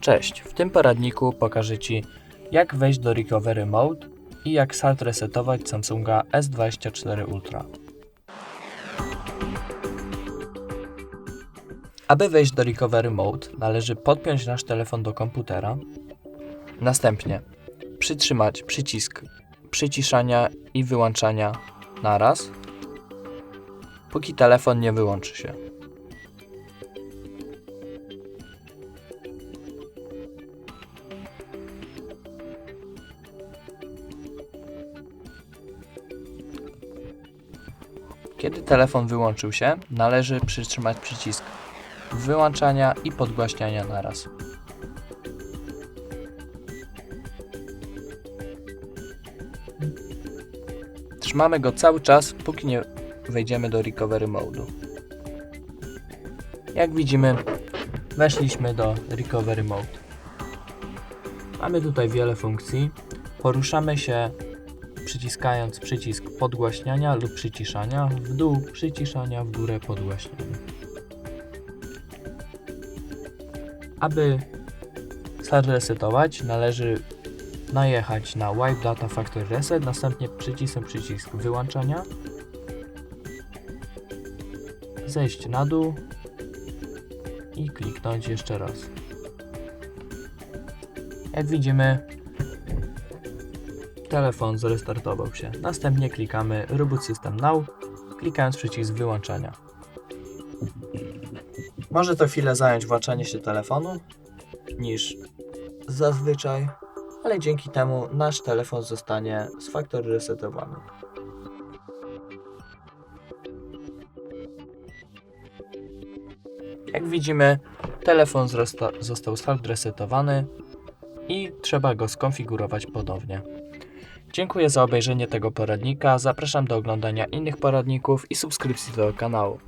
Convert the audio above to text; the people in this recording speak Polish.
Cześć, w tym poradniku pokażę Ci jak wejść do Recovery Mode i jak hard resetować Samsunga S24 Ultra. Aby wejść do Recovery Mode należy podpiąć nasz telefon do komputera, następnie przytrzymać przycisk przyciszania i wyłączania naraz, póki telefon nie wyłączy się. Kiedy telefon wyłączył się, należy przytrzymać przycisk wyłączania i podgłaśniania naraz. Trzymamy go cały czas, póki nie wejdziemy do recovery modu. Jak widzimy, weszliśmy do recovery mode. Mamy tutaj wiele funkcji. Poruszamy się przyciskając przycisk podgłaśniania lub przyciszania, w dół przyciszania, w górę podgłaśniania. Aby start resetować, należy najechać na Wipe Data Factory Reset, następnie przycisnąć przycisk wyłączania, zejść na dół i kliknąć jeszcze raz. Jak widzimy, telefon zrestartował się. Następnie klikamy Reboot System Now, klikając przycisk wyłączania. Może to chwilę zająć włączanie się telefonu niż zazwyczaj, ale dzięki temu nasz telefon zostanie z factory resetowany. Jak widzimy, telefon został start resetowany i trzeba go skonfigurować ponownie. Dziękuję za obejrzenie tego poradnika. Zapraszam do oglądania innych poradników i subskrypcji do kanału.